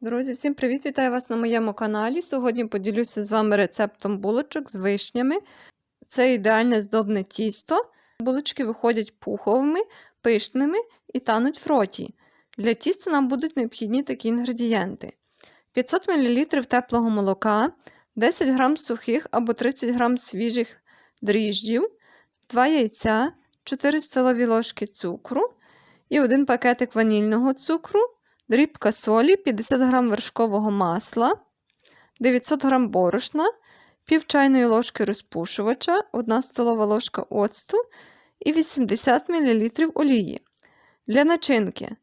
Друзі, всім привіт! Вітаю вас на моєму каналі. Сьогодні поділюся з вами рецептом булочок з вишнями. Це ідеальне здобне тісто. Булочки виходять пуховими, пишними і тануть в роті. Для тіста нам будуть необхідні такі інгредієнти: 500 мл теплого молока, 10 г сухих або 30 г свіжих дріжджів, 2 яйця, 4 столові ложки цукру і 1 пакетик ванільного цукру дрібка солі, 50 г вершкового масла, 900 г борошна, пів чайної ложки розпушувача, 1 столова ложка оцту і 80 мл олії. Для начинки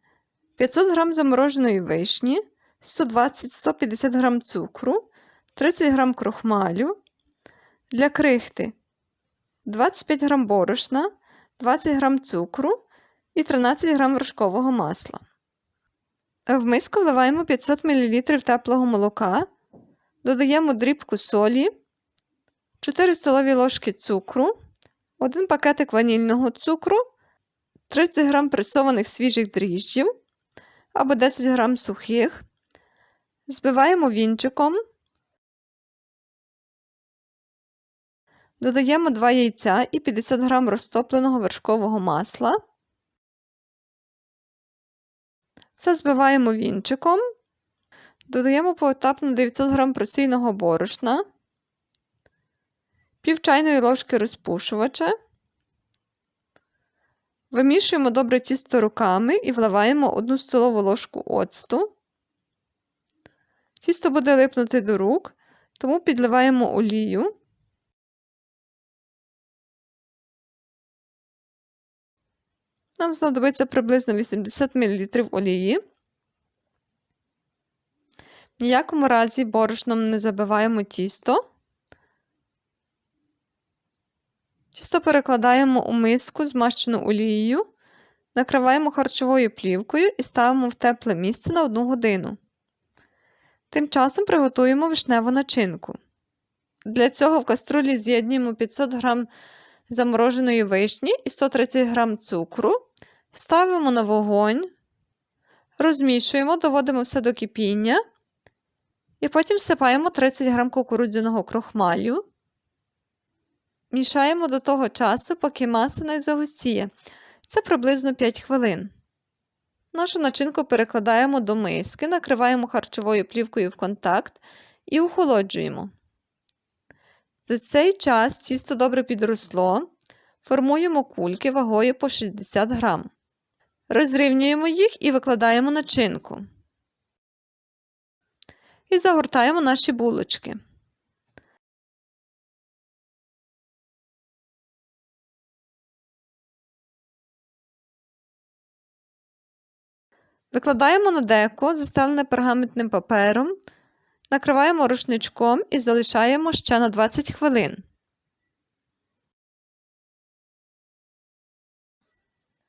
500 г замороженої вишні, 120-150 г цукру, 30 г крохмалю. Для крихти 25 г борошна, 20 г цукру і 13 г вершкового масла. В миску вливаємо 500 мл теплого молока, додаємо дрібку солі, 4 столові ложки цукру, 1 пакетик ванільного цукру, 30 г пресованих свіжих дріжджів або 10 г сухих. Збиваємо вінчиком, додаємо 2 яйця і 50 г розтопленого вершкового масла. Все збиваємо вінчиком, додаємо поетапно 900 г просійного борошна, пів чайної ложки розпушувача, вимішуємо добре тісто руками і вливаємо 1 столову ложку оцту. Тісто буде липнути до рук, тому підливаємо олію. Нам знадобиться приблизно 80 мл олії. В ніякому разі борошном не забиваємо тісто. Тісто перекладаємо у миску, змащену олією, накриваємо харчовою плівкою і ставимо в тепле місце на 1 годину. Тим часом приготуємо вишневу начинку. Для цього в каструлі з'єднуємо 500 г замороженої вишні і 130 г цукру, ставимо на вогонь, розмішуємо, доводимо все до кипіння і потім всипаємо 30 г кукурудзяного крохмалю. Мішаємо до того часу, поки маса не загустіє. Це приблизно 5 хвилин. Нашу начинку перекладаємо до миски, накриваємо харчовою плівкою в контакт і охолоджуємо. За цей час тісто добре підросло, формуємо кульки вагою по 60 грам. Розрівнюємо їх і викладаємо начинку. І загортаємо наші булочки. Викладаємо на деко, застелене пергаментним папером, накриваємо рушничком і залишаємо ще на 20 хвилин.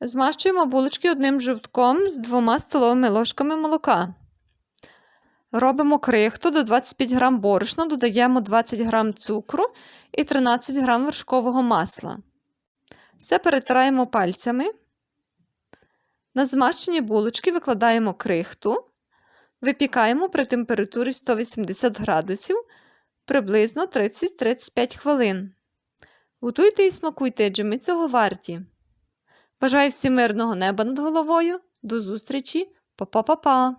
Змащуємо булочки одним жовтком з двома столовими ложками молока. Робимо крихту до 25 г борошна, додаємо 20 г цукру і 13 г вершкового масла. Все перетираємо пальцями. На змащені булочки викладаємо крихту, випікаємо при температурі 180 градусів приблизно 30-35 хвилин. Готуйте і смакуйте, адже ми цього варті. Бажаю всім мирного неба над головою. До зустрічі, Па-па-па-па!